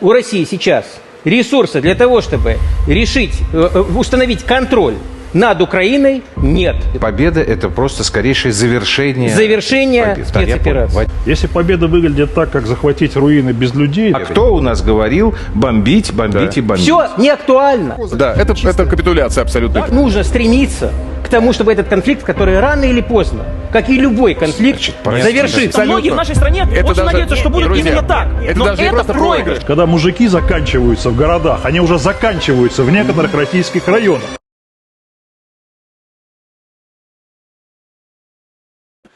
У России сейчас ресурсы для того, чтобы решить, э, э, установить контроль над Украиной, нет. Победа – это просто скорейшее завершение, Завершение побед. Да, спецоперации. Если победа выглядит так, как захватить руины без людей, А кто у нас говорил бомбить, бомбить и бомбить? Все не актуально. Да, это, это капитуляция абсолютно. Нужно стремиться к тому, чтобы этот конфликт, который рано или поздно, как и любой конфликт, Значит, простите. завершится. Абсолютно. Многие в нашей стране Это очень даже- надеются, что будет Друзья, именно так. это Но даже не это просто проигрыш. проигрыш. когда мужики заканчиваются в городах, они уже заканчиваются в некоторых российских районах.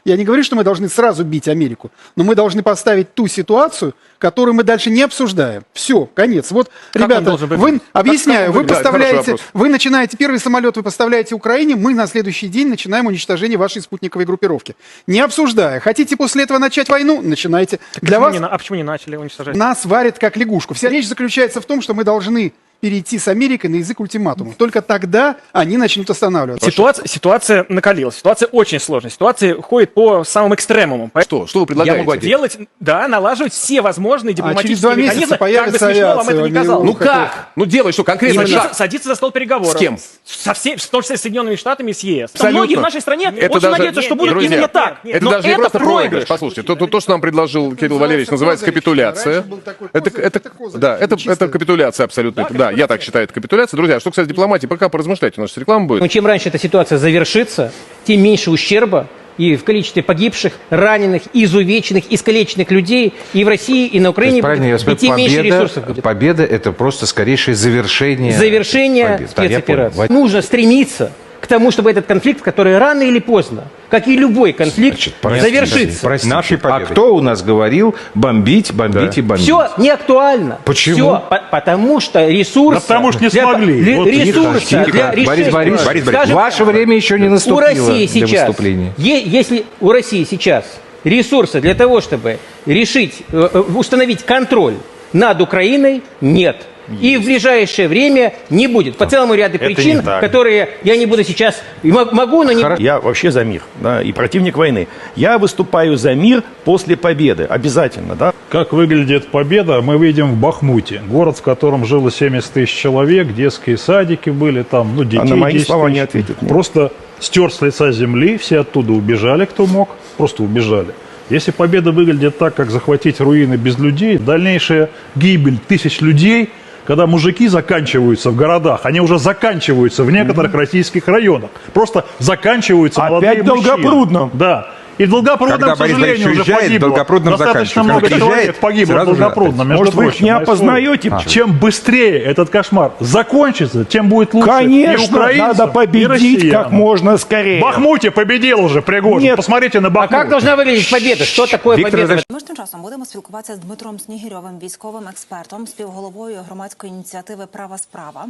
Я не говорю, что мы должны сразу бить Америку, но мы должны поставить ту ситуацию, которую мы дальше не обсуждаем. Все, конец. Вот, он ребята, вы, объясняю, как вы поставляете, вы начинаете первый самолет, вы поставляете Украине, мы на следующий день начинаем уничтожение вашей спутниковой группировки. Не обсуждая. Хотите после этого начать войну? Начинайте. Для Почему вас не а почему не начали уничтожать? нас варят как лягушку. Вся речь заключается в том, что мы должны перейти с Америкой на язык ультиматума. Только тогда они начнут останавливаться. Ситуация, ситуация накалилась. Ситуация очень сложная. Ситуация ходит по самым экстремумам. Что? Что вы предлагаете? Я могу делать, да, налаживать все возможные через дипломатические два месяца механизмы. Как бы появится смешно вам это не казалось. Ну как? Ну делай, что конкретно Садиться, шаг. садиться за стол переговоров. С кем? Со всей, в том числе с Соединенными Штатами и с ЕС. Абсолютно. Многие в нашей стране Это очень даже- надеются, что будет Друзья, именно так. Это Но даже не это просто проигрыш. проигрыш. Послушайте, то, то, то, что нам предложил Кирилл Валерьевич, называется капитуляция. Это, это, это да, это, это капитуляция абсолютно. Да, я так считаю, это капитуляция. Друзья, что, кстати, дипломатии, пока поразмышляйте, у нас реклама будет. Но чем раньше эта ситуация завершится, тем меньше ущерба и в количестве погибших, раненых, изувеченных, искалеченных людей и в России, и на Украине есть, правильно я и тем меньше победа, ресурсов будет. победа – это просто скорейшее завершение Завершение побед. Да, я понял. спецоперации. Нужно стремиться тому, чтобы этот конфликт, который рано или поздно, как и любой конфликт, Значит, простите, завершится. простите. Нашей а кто у нас говорил бомбить, бомбить и бомбить? Все не актуально. Почему? Все, по- потому что ресурсы... Да потому что не для- смогли. ли- Вот ресурсы Тихо, для Борис решения... Борисович, Борис Скажем ваше время еще не у наступило России для сейчас, выступления. е- если у России сейчас ресурсы для того, чтобы решить, э, э, установить контроль над Украиной, нет. И в ближайшее время не будет. По целому ряду Это причин, которые я не буду сейчас... Могу, но не... Я вообще за мир, да, и противник войны. Я выступаю за мир после победы, обязательно, да. Как выглядит победа, мы видим в Бахмуте. Город, в котором жило 70 тысяч человек, детские садики были там, ну, детей А на мои 10 слова тысяч. не ответит, нет. Просто стер с лица земли, все оттуда убежали, кто мог, просто убежали. Если победа выглядит так, как захватить руины без людей, дальнейшая гибель тысяч людей, когда мужики заканчиваются в городах, они уже заканчиваются в некоторых российских районах. Просто заканчиваются Опять молодые в Долгопрудном. мужчины. Да. И в Долгопрудном, Когда к Борис сожалению, Борисович уже уезжает, в погибло. Долгопрудном Достаточно заканчивается. много Когда человек приезжает, погибло в сразу же Долгопрудном. опять. между Может, вы их прочим, не мои слова. опознаете? Чем быстрее этот кошмар закончится, тем будет лучше и Конечно, украинцам, надо и победить россиянам. как можно скорее. В Бахмуте победил уже Пригожин. Нет. Посмотрите на А Бахмут. как должна выглядеть победа? Что такое Виктор победа? Иванович, Ми ж тим часом будемо спілкуватися з Дмитром Снігірьовим, військовим експертом, співголовою громадської ініціативи Права справа.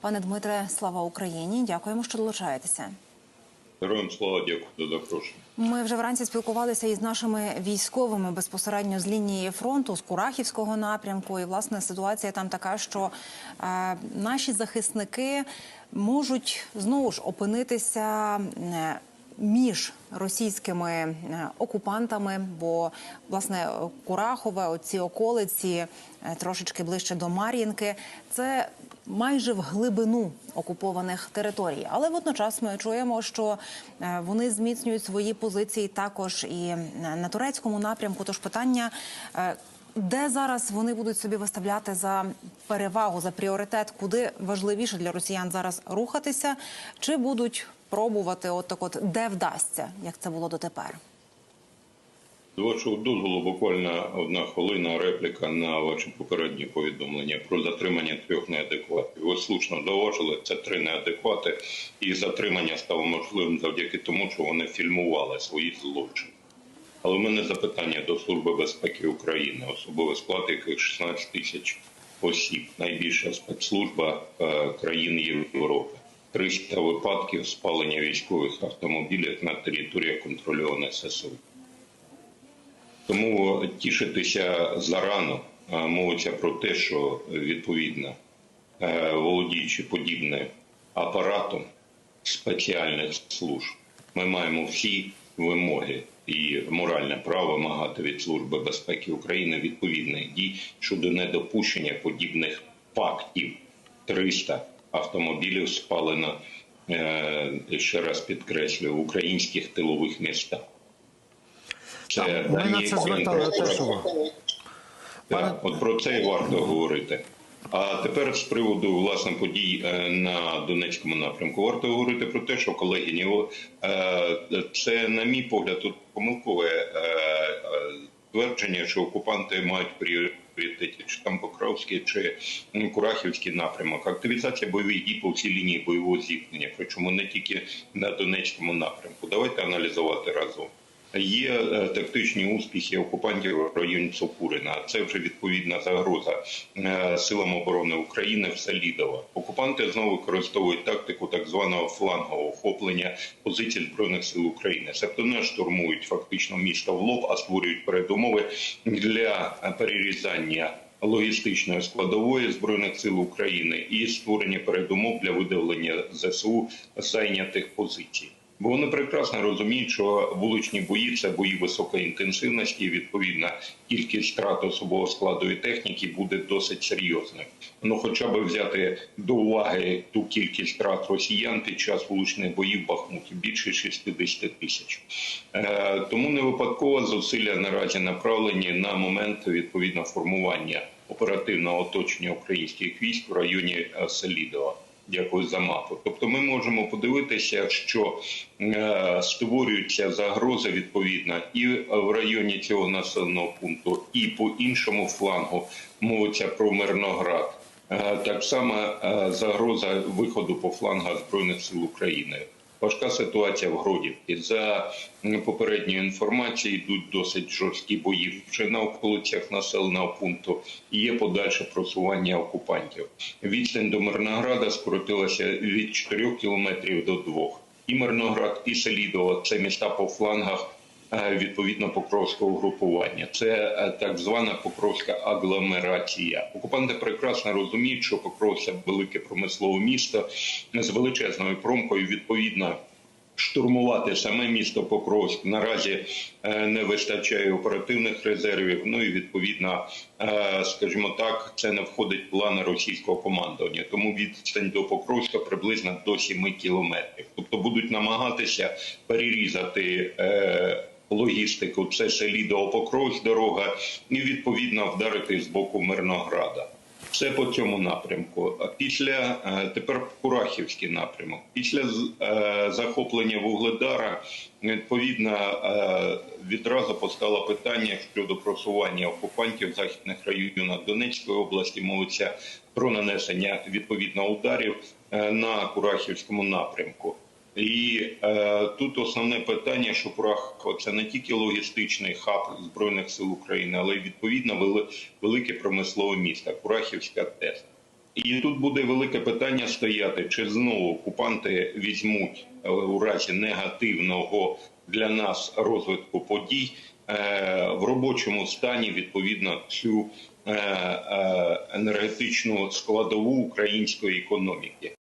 Пане Дмитре, слава Україні! Дякуємо, що долучаєтеся. Героям слава дякую за запрошення. Ми вже вранці спілкувалися із нашими військовими безпосередньо з лінії фронту, з Курахівського напрямку. І власне ситуація там така, що е, наші захисники можуть знову ж опинитися. е, Між російськими е, окупантами, бо власне Курахове, оці околиці е, трошечки ближче до Мар'їнки, це майже в глибину окупованих територій. Але водночас ми чуємо, що е, вони зміцнюють свої позиції також і е, на турецькому напрямку. Тож питання. е, Де зараз вони будуть собі виставляти за перевагу, за пріоритет, куди важливіше для росіян зараз рухатися, чи будуть пробувати, от так от де вдасться, як це було дотепер? З вашого дозволу буквально одна хвилина репліка на ваші попередні повідомлення про затримання трьох неадекватів. Ви слушно зауважили, це три неадеквати, і затримання стало можливим завдяки тому, що вони фільмували свої злочини. Але в мене запитання до Служби безпеки України, особовий склад яких 16 тисяч осіб, найбільша спецслужба е, країн Європи. 300 випадків спалення військових автомобілів на території контрольованих ССО. Тому тішитися зарано мовиться про те, що відповідно е, володіючи подібним апаратом спеціальних служб, ми маємо всі вимоги і моральне право вимагати від Служби безпеки України відповідних дій щодо недопущення подібних фактів. 300 автомобілів спалено, е, ще раз підкреслюю, в українських тилових містах. Це ми на це звертали теж увагу. Так, от про це і варто говорити. А тепер з приводу власне подій е, на Донецькому напрямку варто говорити про те, що колеги е, це, на мій погляд, тут помилкове е, твердження, що окупанти мають пріоритеті чи там Покровський, чи Курахівський напрямок. Активізація бойових дій по всій лінії бойового зіткнення, причому не тільки на Донецькому напрямку. Давайте аналізувати разом. Є е, тактичні успіхи окупантів в районі Цокурина. Це вже відповідна загроза е, силам оборони України в Селідово. Окупанти знову використовують тактику так званого флангового охоплення позицій збройних сил України. Себто не штурмують фактично місто в лоб, а створюють передумови для перерізання. Логістичної складової збройних сил України і створення передумов для видавлення ЗСУ зайнятих позицій. Бо вони прекрасно розуміють, що вуличні бої це бої високої інтенсивності. і, Відповідна кількість втрат особового складу і техніки буде досить серйозною. Ну, хоча б взяти до уваги ту кількість втрат росіян під час вуличних боїв в Бахмуті більше 60 тисяч. Е, тому не випадково зусилля наразі направлені на момент відповідно формування оперативного оточення українських військ в районі е, Селідова. Дякую за мапу. Тобто, ми можемо подивитися, що створюється створюються загрози відповідно і в районі цього населеного пункту, і по іншому флангу мовиться про Мирноград. Е, так само е, загроза виходу по флангах збройних сил України. Важка ситуація в Гродівці. За попередньою інформацією йдуть досить жорсткі бої вже на околицях населеного пункту. І є подальше просування окупантів. Відстань до Мирнограда скоротилася від 4 кілометрів до 2. І Мирноград, і Селідово це міста по флангах. Е, Відповідно покровського групування, це е, так звана покровська агломерація. Окупанти прекрасно розуміють, що Покров це велике промислове місто з величезною промкою. Відповідно, штурмувати саме місто Покровськ наразі е, не вистачає оперативних резервів. Ну і відповідно, скажімо так, це не входить в плани російського командування. Тому відстань до Покровська приблизно до 7 кілометрів. Тобто будуть намагатися перерізати. Логістику це Селідово Покровськ дорога, і відповідно вдарити з боку Мирнограда. Все по цьому напрямку. А Після е, тепер Курахівський напрямок. Після е, захоплення Вугледара відповідно е, відразу постало питання щодо просування окупантів західних районах Донецької області. Мовиться про нанесення відповідно ударів на Курахівському напрямку. І е, тут основне питання, що Курахово це не тільки логістичний хаб збройних сил України, але й відповідно вели, велике промислове місто Курахівська ТЕС. І тут буде велике питання стояти, чи знову окупанти візьмуть е, у разі негативного для нас розвитку подій е, в робочому стані відповідно цю е, е, енергетичну складову української економіки.